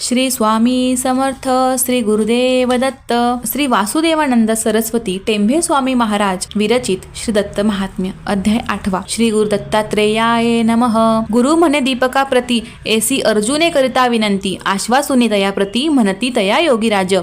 श्री स्वामी समर्थ श्री गुरुदेव दत्त श्री वासुदेवानंद सरस्वती टेंभे स्वामी महाराज विरचित श्री दत्त महात्म्य अध्याय आठवा. श्री गुरु दत्तात्रेयाय नमः. गुरु म्हणे दीपका प्रती एसी अर्जुने करिता विनंती आश्वासुनी तया प्रती म्हणती तया योगीराज.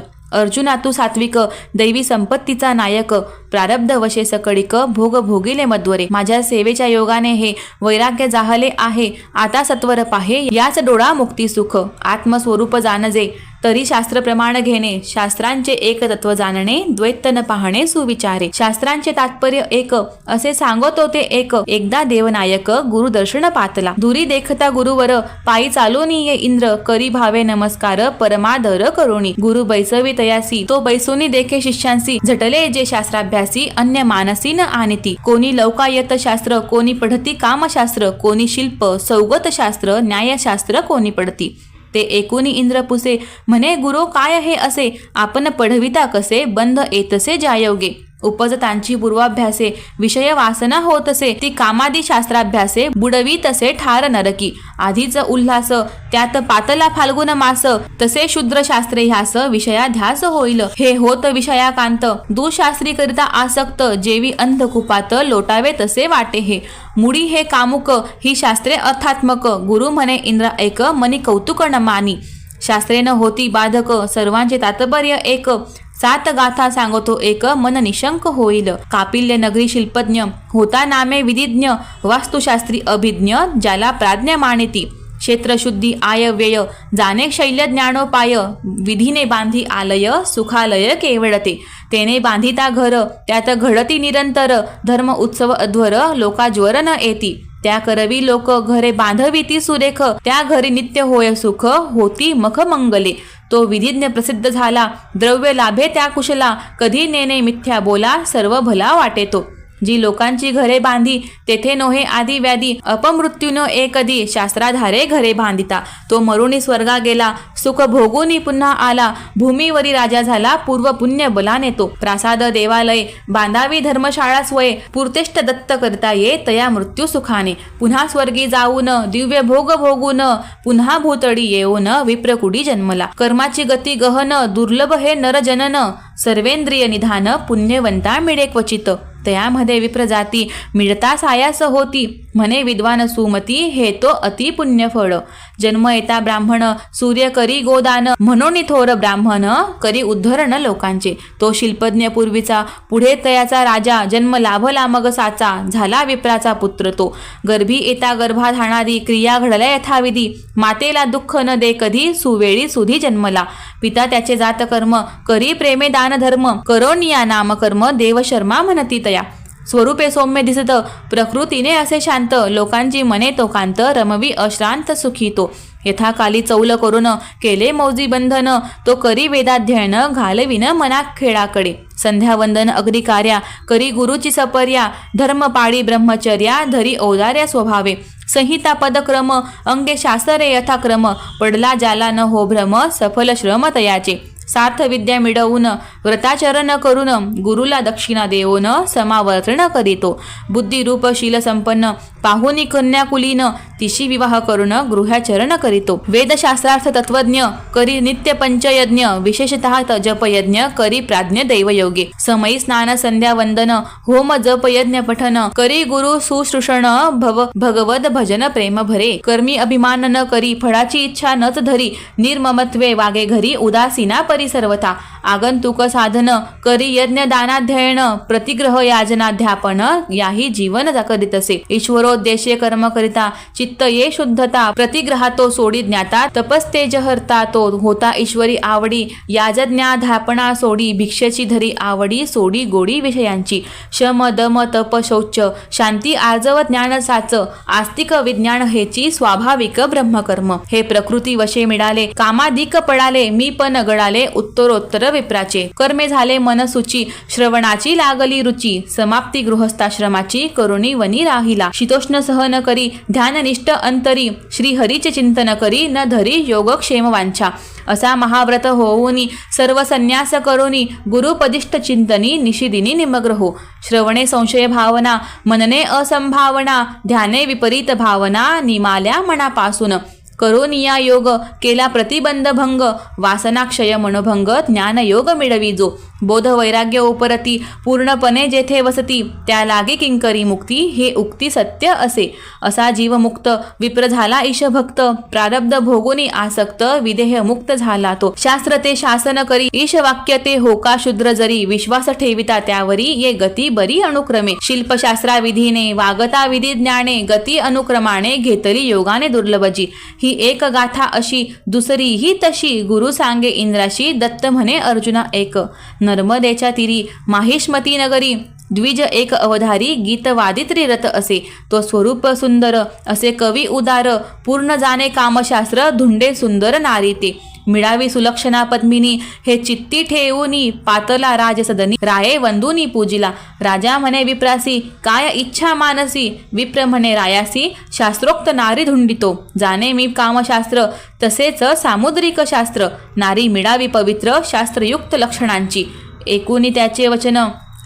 तू सात्विक दैवी संपत्तीचा नायक प्रारब्ध वशे सकडिक भोग भोगिले मध्वरे माझ्या सेवेच्या योगाने हे वैराग्य जाहले आहे. आता सत्वर पाहे याच डोळा मुक्ती सुख. आत्मस्वरूप जाणजे. तरी शास्त्र प्रमाण घेणे शास्त्रांचे एक तत्व जाणणे द्वैत न पाहणे सुविचारे. शास्त्रांचे तात्पर्य एक असे सांगतो ते एक. एकदा देवनायक गुरु दर्शन पातला. दुरी देखता गुरुवर पायी चालून ये इंद्र करी भावे नमस्कार परमादर करुणी. गुरु बैसवी तयासी तो बैसोनी देखे शिष्यांसी. झटले जे शास्त्राभ्यासी अन्य मानसी न आणती. कोणी लौकायत शास्त्र कोणी पढती कामशास्त्र कोणी शिल्प सौगत शास्त्र न्यायशास्त्र कोणी पडती ते एकूणी इंद्र पुसे म्हणे गुरु काय आहे असे? आपण पढविता कसे? बंध येतसे जायोगे. उपजतांची पूर्वाभ्यासे विषय वासना होतसे ती कामादी शास्त्राभ्यासे बुडवी तसे ठार नरकी. आधीच उल्हास त्यात पातला फाल्गुन मास तसे शूद्र शास्त्रे ह्यास विषयाध्यास होईल. हे होत विषयाकांत दुशास्त्री करिता आसक्त जेवी अंधकुपात लोटावे तसे वाटे हे. मुडी हे कामुक ही शास्त्रे अर्थात्मक गुरु म्हणे इंद्र एक मनी कौतुक न मानी शास्त्रे न होती बाधक सर्वांचे तात्पर्य एक सात गाथा सांगतो एक मन निशंक होईल. कापिल्य नगरी शिल्पज्ञ होता नामे विधिज्ञ वास्तुशास्त्री अभिज्ञ ज्याला प्राज्ञ मानेती. क्षेत्रशुद्धी आय व्यय जाणे शैल्य ज्ञानोपाय विधीने बांधी आलय सुखालय केवळते. तेने बांधिता घर त्यात घडती निरंतर धर्म उत्सव अध्वर लोकाज्वर न येती. त्या करवी लोक घरे बांधविती सुरेख त्या घरी नित्य होय सुख होती मख मंगले तो विधिज्ञ प्रसिद्ध झाला द्रव्य लाभे त्या कुशला कधी नेने मिथ्या बोला सर्व भला वाटे तो जी लोकांची घरे बांधी तेथे नोहे आदी व्याधी अपमृत्यूनो एकदी शास्त्राधारे घरे बांधिता. तो मरुणी स्वर्गा गेला सुख भोगूनी पुन्हा आला. भूमीवरी राजा झाला पूर्व पुण्य बलाने तो. प्रासाद देवालय बांधावी धर्मशाळा स्वये पुरतेष्ट दत्त करता ये तया मृत्यू सुखाने. पुन्हा स्वर्गी जाऊन दिव्य भोग भोगून पुन्हा भूतडी येऊन विप्रकुडी जन्मला. कर्माची गती गहन दुर्लभ हे नरजनन. सर्वेंद्रिय निधान पुण्यवंता मिळे क्वचित. तयामध्ये विप्रजाती मिळता सायास होती. म्हणे विद्वान सुमती हे तो अति पुण्य जन्म येता ब्राह्मण सूर्य करी गोदान म्हणून थोर ब्राह्मण करी उद्धरण लोकांचे. तो शिल्पज्ञ पूर्वीचा पुढे तयाचा राजा जन्म लाभला मग साचा झाला विप्राचा पुत्र तो. गर्भी येता गर्भात हाणारी क्रिया घडल्या यथाविधी. मातेला दुःख न दे कधी सुवेळी सुधी जन्मला. पिता त्याचे जातकर्म करी प्रेमे दान धर्म करोनिया नामकर्म देवशर्मा म्हणती तया. स्वरूपे सौम्य दिसत. प्रकृतीने असे शांत. लोकांची मने तो कांत रमवी अश्रांत सुखी तो यथाकाली चौल करून केले मौजी बंधन. तो करी वेदाध्ययन घालविन मना खेळाकडे. संध्यावंदन अगदी कार्या करी गुरुची सपर्या धर्म पाळी ब्रह्मचर्या धरी औदार्या स्वभावे. संहिता पदक्रम अंगे शास्त्रे यथाक्रम. पडला जाला न हो भ्रम सफल श्रम तयाचे. सार्थ विद्या मिळवून व्रताचरण करून गुरुला दक्षिणा देऊन समावर्तन करीतो. बुद्धिरूप शीलसंपन्न पाहुनी कन्याकुलीन तिशी विवाह करून गृहाचरण करीतो. वेदशास्त्रार्थ तत्वज्ञ करी नित्य पंचयज्ञ विशेषतः जपयज्ञ करी प्राज्ञ दैवयोगे. समयी स्नान संध्या वंदन होम जप यज्ञ पठन करी गुरु सुश्रुषण भव भगवद भजन प्रेम भरे. कर्मी अभिमान न करी फळाची इच्छा नच धरी निर्ममत्वे वागे घरी उदासीना परिसर्वथा. आगंतुक साधन करी यज्ञ दानाध्ययन प्रतिग्रह याजनाध्यापन याही जीवन करीतसे ईश्वरो कर्म करिता चित्त ये शुद्धता प्रतिग्रहातो सोडी ज्ञाता तपस्तेज हरता तो होता ईश्वरी आवडी याजज्ञाधापना सोडी भिक्षेची धरी आवडी सोडी गोडी विषयांची. शम दम तप शौच शांती आर्जव ज्ञान साच आस्तिक विज्ञान हेची स्वाभाविक ब्रह्मकर्म. हे प्रकृती वशे मिळाले कामाधिक पडाले मी पण गडाले उत्तरोत्तर विप्राचे. कर्मे झाले मनसुची श्रवणाची लागली रुची समाप्ती गृहस्थाश्रमाची करुणी वनी राहिला. कृष्ण सह न करी ध्याननिष्ठ अंतरी श्रीहरीचे चिंतन करी न धरी योगक्षेम वांछा असा महाव्रत होऊनी सर्व संन्यास करोनी गुरुपदिष्ट चिंतनी निशिदिनी निमग्र हो श्रवणे संशय भावना मनने असंभावना ध्याने विपरीत भावना निमाल्या मनापासून. करोनिया योग केला प्रतिबंध भंग वासनाक्षय मनोभंग ज्ञानयोग मिळवी जो बोध वैराग्य उपरती पूर्णपणे जेथे वसती त्या लागे किंकरी मुक्ती हे उक्ती सत्य असे. असा जीवमुक्त विप्र झाला ईशभक्त प्रारब्ध भोगुनी आसक्त विदेह मुक्त झाला तो. शास्त्र ते शासन करी ईश वाक्य ते होका शूद्र जरी विश्वास ठेविता त्यावरी ये गती बरी अनुक्रमे. शिल्पशास्त्रा विधीने वागता विधी ज्ञाने गती अनुक्रमाने घेतली योगाने दुर्लभजी. ही एक गाथा अशी दुसरी ही तशी गुरु सांगे इंद्राशी दत्त म्हणे अर्जुना एक. नर्मदेच्या तिरी माहिष्मती नगरी. द्विज एक अवधारी गीत वादित्री रथ असे. तो स्वरूप सुंदर असे कवी उदार पूर्ण जाणे कामशास्त्र धुंडे सुंदर नारी ते मिळावी सुलक्षणा पद्मिनी हे चित्ती ठेवूनी पातला राजसदनी. राये वंदुनी पूजिला. राजा म्हणे विप्रासी काय इच्छा मानसी? विप्र म्हणे रायासी शास्त्रोक्त नारी धुंडितो. जाणे मी कामशास्त्र तसेच सामुद्रिक शास्त्र. नारी मिळावी पवित्र शास्त्रयुक्त लक्षणांची. एकूणी त्याचे वचन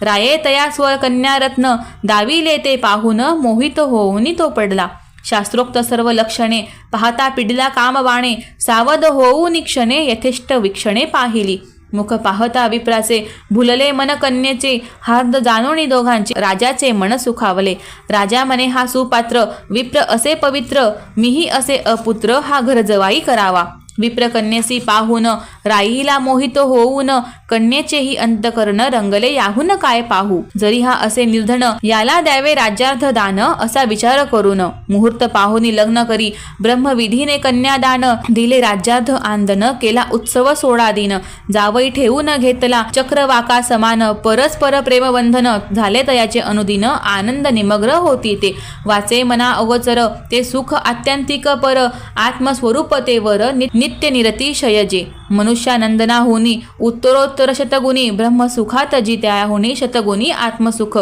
राये तया स्वर कन्यारत्न दाविले ते पाहून मोहित होऊनी तो पडला. शास्त्रोक्त सर्व लक्षणे पाहता पिडला कामबाणे सावध होऊन क्षणे यथेष्ट वीक्षणे पाहिली. मुख पाहता विप्राचे भुलले मन कन्येचे हार्द जाणोनी दोघांचे राजाचे मन सुखावले. राजा मने हा सुपात्र विप्र असे पवित्र मीही असे अपुत्र हा घरजवाई करावा. विप्रकन्येसी पाहून राईला मोहित होऊन कन्येचेही अंतकरण रंगले याहून काय पाहू? जरी हा असे निर्धन याला द्यावे राज्यार्थ दान असा विचार करून मुहूर्त पाहुनी लग्न करी ब्रह्मविधीने कन्यादान दिले राज्यार्थ आंदन केला उत्सव सोळा दिन जावई ठेवून घेतला चक्रवाका समान परस्पर प्रेमबंधन झाले तयाचे अनुदिन आनंद निमग्र होती ते. वाचे मना अगोचर ते सुख आत्यंतिक पर आत्मस्वरूप ते वर नि- नित्य निरती शयजे। मनुष्यानंदना होनी उत्तरोत्तर शतगुणी ब्रह्मसुखात जित्या होनी शतगुणी आत्मसुख।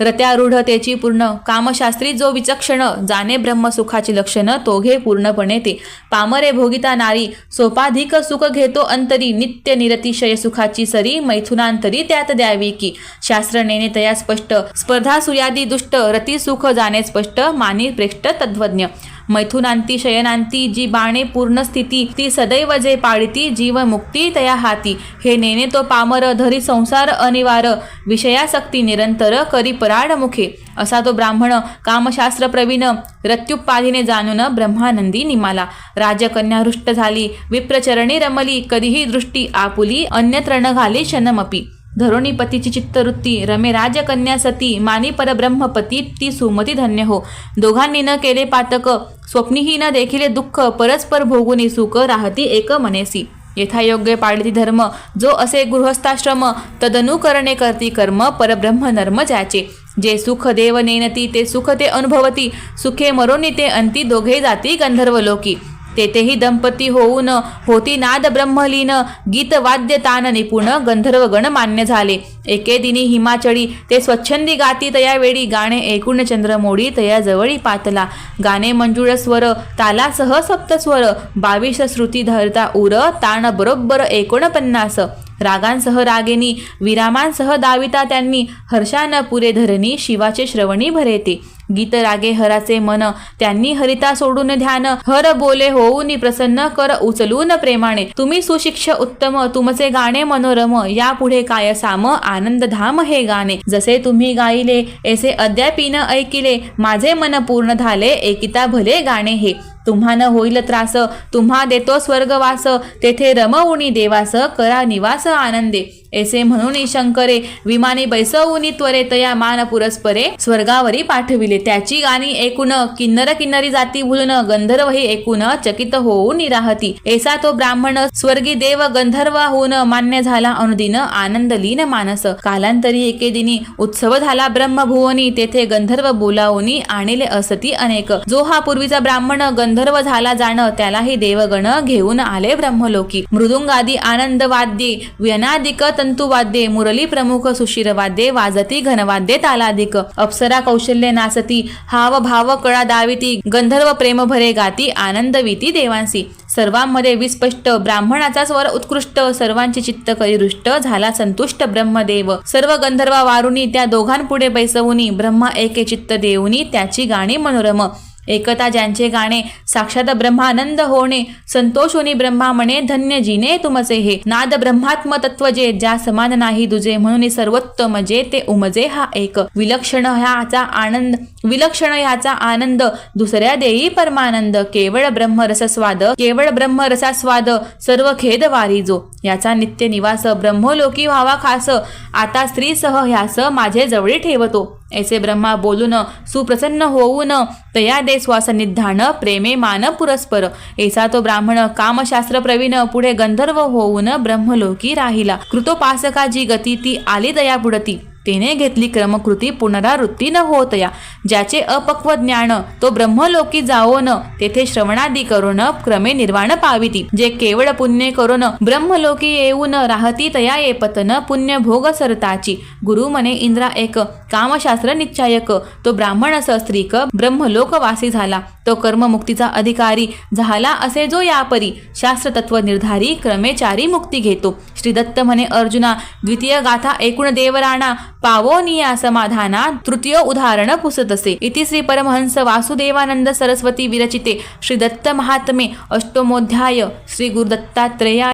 रत्यारूढ त्याची पूर्ण कामशास्त्री जो विचक्षण जाणे ब्रह्मसुखाची लक्षण तो घे पूर्णपणे ते। पामरे भोगिता नारी सोपाधिक सुख घेतो अंतरी। नित्य निरतिशय सुखाची सरी मैथुनांतरी त्यात द्यावी की। शास्त्र नेने तया स्पष्ट स्पर्धा सुयादी दुष्ट रती सुख जाणे स्पष्ट मानी प्रेष्ट तद्वज्ञ। मैथुनांती शयनांती जी बाणे पूर्ण स्थिती ती सदैव जे पाळती जीव मुक्ती तया हाती. हे नेने तो पामर धरी संसार अनिवार. विषयासक्ती निरंतर करी पराड मुखे असा तो ब्राह्मण कामशास्त्र प्रवीण रत्युपाधीने जाणून ब्रह्मानंदी निमाला. राजकन्या हृष्ट झाली विप्रचरणी रमली कधीही दृष्टी आपुली अन्यत्र न घाली क्षणमपी धरोणीपतीची चित्तवृत्ती रमे राजकन्या सती मानी परब्रह्मपती ती सुमती धन्य हो. दोघांनी न केले पातक स्वप्नीही न देखिले दुःख परस्पर भोगुनी सुख राहती एक मनेसी. यथायोग्य पाळती धर्म जो असे गृहस्थाश्रम तदनुकरणे करती कर्म परब्रह्म नर्म ज्याचे जे सुख देव नेनती ते सुख ते अनुभवती सुखे मरोनी ते अंती दोघे जाती गंधर्व लोकी तेथेही दंपती होऊन होती नाद ब्रह्मलीन गीतवाद्य तान निपुण गंधर्वगण मान्य झाले. एके दिनी हिमाचळी ते स्वच्छंदी गाती तयावेळी गाणे एकूण चंद्रमोडी तयाजवळी पातला. गाणे मंजुळ स्वर तालासह सप्तस्वर बावीस श्रुती धरता उर ताण बरोबर एकोणपन्नास रागांसह रागेनी विरामांसह दाविता त्यांनी हर्षान पुरे धरणी शिवाचे श्रवणी भरेते. गीत रागे हराचे मन त्यांनी हरिता सोडून ध्यान. हर बोले होऊनी प्रसन्न कर उचलून प्रेमाने. तुम्ही सुशिक्ष उत्तम तुमचे गाणे मनोरम. यापुढे काय साम आनंद धाम हे गाणे. जसे तुम्ही गायले ऐसे अद्यापीन ऐकिले. माझे मन पूर्ण झाले एकिता भले गाणे हे. तुम्हा न होईल त्रास तुम्हा देतो स्वर्गवास. तेथे रमवुनी देवास करा निवास आनंदे. ऐसे म्हणून शंकरे विमाने बैसवुनी त्वरे तया मान पुरस्परे स्वर्गावरी पाठविले. त्याची गाणी ऐकून किन्नर किन्नरी जाती भुलून गंधर्व हे ऐकून चकित होऊन राहती ऐसा तो ब्राह्मण स्वर्गी देव गंधर्व होऊन मान्य झाला अनुदिन आनंद लीन मानस. कालांतरी एके दिनी उत्सव झाला ब्रह्मभुवनी. तेथे गंधर्व बोलावनी आणले असती अनेक. जो हा पूर्वीचा ब्राह्मण गंधर्व झाला जाण त्यालाही देवगण घेऊन आले ब्रह्मलोकी. मृदुंगादी आनंद वाद्ये व्यनादिकत तंतुवाद्ये मुरली प्रमुख सुशिरवाद्ये वाजती घनवाद्ये तालादिक. अप्सरा कौशल्य नासती हाव भाव कळा दाविती गंधर्व प्रेम भरे गाती आनंदविती देवांसी. सर्वांमध्ये विस्पष्ट ब्राह्मणाचा स्वर उत्कृष्ट सर्वांचे चित्त करिरुष्ट झाला संतुष्ट ब्रह्मदेव. सर्व गंधर्वा वारुनी त्या दोघांपुढे बैसवुनी ब्रह्मा एके चित्त देऊनी त्याची गाणी मनोरम. एकता ज्यांचे गाणे साक्षात ब्रह्मानंद होणे संतोषोनी ब्रह्मा म्हणे धन्य जिने तुमचे हे. नाद ब्रह्मात्म तत्व जे ज्या समान नाही दुजे म्हणून सर्वोत्तम जे ते उमजे हा एक. विलक्षण ह्याचा आनंद विलक्षण ह्याचा आनंद दुसऱ्या देई परमानंद केवळ ब्रह्मरसस्वाद केवळ ब्रह्मरसास्वाद सर्व खेद वारी जो. याचा नित्य निवास ब्रह्मलोकी व्हावा खास. आता स्त्रीसह ह्यास माझे जवळी ठेवतो. ऐसे ब्रह्मा बोलून सुप्रसन्न होऊन तया दे स्वासनिधान प्रेमे मान पुरस्पर. ऐसा तो ब्राह्मण कामशास्त्र प्रवीण पुढे गंधर्व होऊन ब्रह्मलोकी राहिला. कृतोपासका जी गती ती आली दया बुडती. तिने घेतली क्रमकृती पुनरावृत्ती न होतया ज्याचे अपक्व ज्ञान तो ब्रह्मलोकी जाओन तेथे श्रवणादी करून क्रमे निर्वाण पाविती. जे केवळ पुण्य करून ब्रह्मलोकी येऊन राहती तया ये पतन पुण्य भोग सरताची. गुरु मने इंद्रा एक कामशास्त्र निश्चायक. तो ब्राह्मण स्त्रीक ब्रह्मलोकवासी झाला. तो कर्ममुक्तीचा अधिकारी झाला असे जो यापरी शास्त्रतत्व निर्धारी क्रमेचारी मुक्ती घेतो. श्री दत्त म्हणे अर्जुना द्वितीय गाथा एकूण देवराणा पावोनिया समाधाना तृतीय उदाहरण पुसतसे. इति श्री परमहंस वासुदेवानंद सरस्वती विरचिते. श्री दत्त महात्मे अष्टमोध्याय श्री गुरुदत्तात्रेया